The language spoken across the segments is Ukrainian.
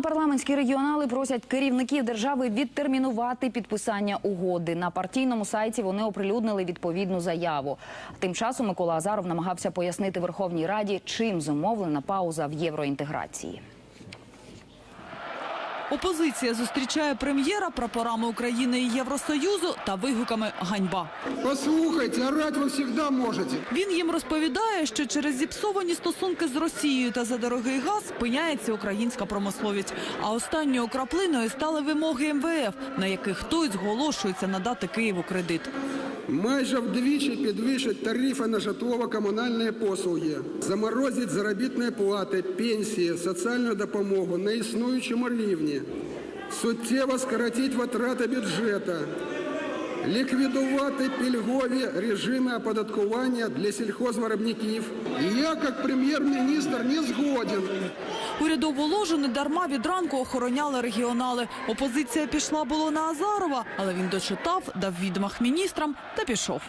Парламентські регіонали просять керівників держави відтермінувати підписання угоди. На партійному сайті вони оприлюднили відповідну заяву. Тим часом Микола Азаров намагався пояснити Верховній Раді, чим зумовлена пауза в євроінтеграції. Опозиція зустрічає прем'єра прапорами України і Євросоюзу та вигуками ганьба. Послухайте, орать вы всегда можете. Він їм розповідає, що через зіпсовані стосунки з Росією та за дорогий газ спиняється українська промисловість. А останньою краплиною стали вимоги МВФ, на яких хтось зголошується надати Києву кредит. Майже вдвічі підвищать тарифи на житлово-комунальні послуги, заморозить заробітні плати, пенсії, соціальну допомогу на існуючому рівні, суттєво скоротить витрати бюджету, ліквідувати пільгові режими оподаткування для сільхозвиробників. Я, як прем'єр-міністр, не згоден Урядову ложу не дарма від ранку охороняли регіонали. Опозиція пішла було на Азарова, але він дочитав, дав відмах міністрам та пішов.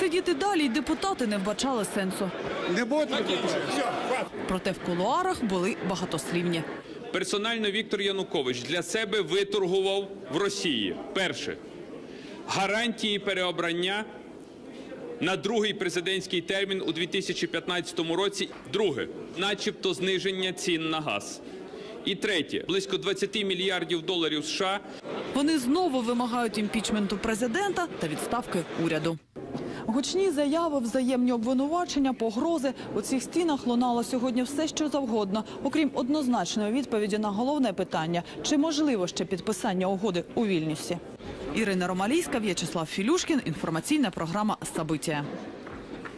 Сидіти далі й депутати не вбачали сенсу. Не буде Проте в кулуарах були багатослівні. Персонально Віктор Янукович для себе виторгував в Росії перше гарантії переобрання на другий президентський термін у 2015 році. Друге, начебто, зниження цін на газ. І третє близько 20 мільярдів доларів США Вони знову вимагають імпічменту президента та відставки уряду. Гучні заяви, взаємні обвинувачення, погрози. У цих стінах лунало сьогодні все, що завгодно, окрім однозначної відповіді на головне питання: чи можливо ще підписання угоди у Вільнюсі? Ірина Ромалійська, В'ячеслав Філюшкін. Інформаційна програма «Сабиття».